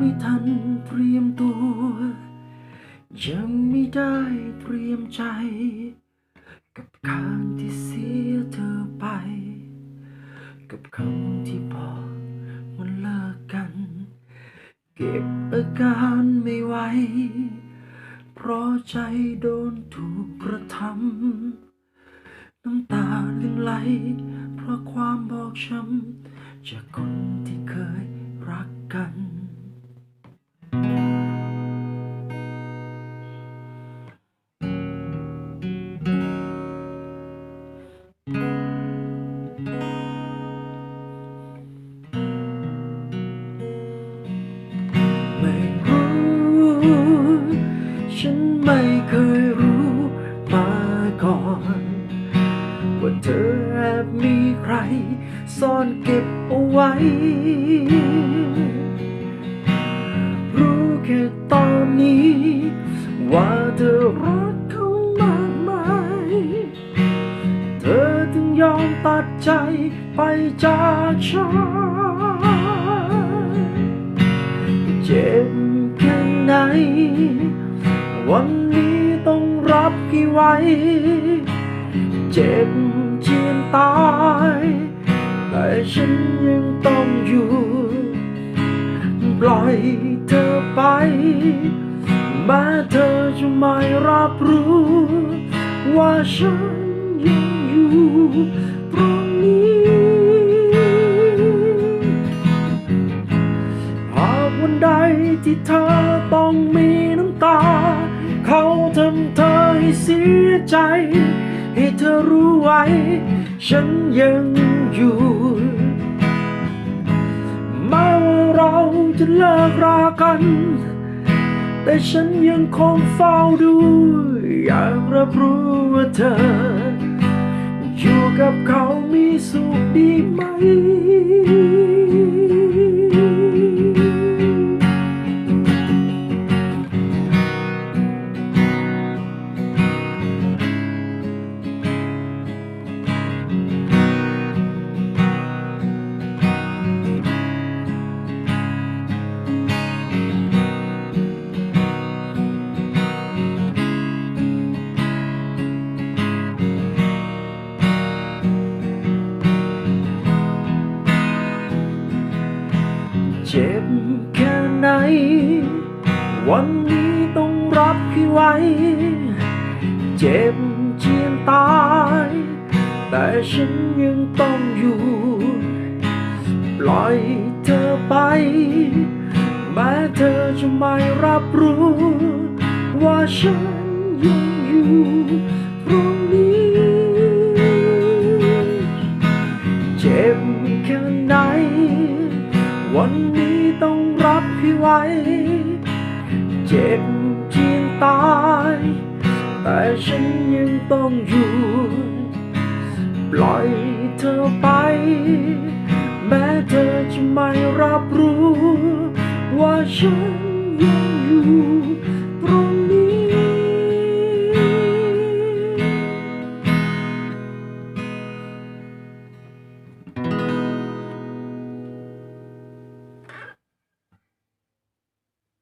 ไม่ทันเตรียมตัว ยังไม่ได้เตรียมใจ กับการที่เสียเธอไป กับคำที่บอกมันเลิกกัน เก็บอาการไม่ไหวเพราะใจโดนถูกกระทำน้ำตาลึงไหล เพราะความบอบช้ำจากคน ก่อนว่าเธอแอบมีใคร ซ่อนเก็บเอาไว้ รู้แค่ตอนนี้ ว่าเธอรักเขามากมายเธอถึงยอมตัดใจไปจากฉันเจ็บแค่ไหนวันนี้ กี่ไว้ เจ็บเจียนตาย แต่ฉันยังต้องอยู่ ปล่อยเธอไป แม้เธอจะไม่รับรู้ ว่าฉันยังอยู่ตรงนี้หากวันใดที่เธอต้องมีน้ำตา เขาทำเธอให้เสียใจ ให้เธอรู้ไว้ ฉันยังอยู่ แม้ว่าเราจะเลิกรากัน แต่ฉันยังคงเฝ้าดู อยากรับรู้ว่าเธอ อยู่กับเขามีสุขดีไหม วันนี้ต้องรับให้ไหวเจ็บเจียนตาย แต่ฉันยังต้องอยู่ ปล่อยเธอไป แม้เธอจะไม่รับรู้ ว่าฉันยังอยู่ตรงนี้ เจ็บเจียนตาย แต่ฉันยังต้องอยู่ ปล่อยเธอไป แม้เธอจะไม่รับรู้ ว่าฉัน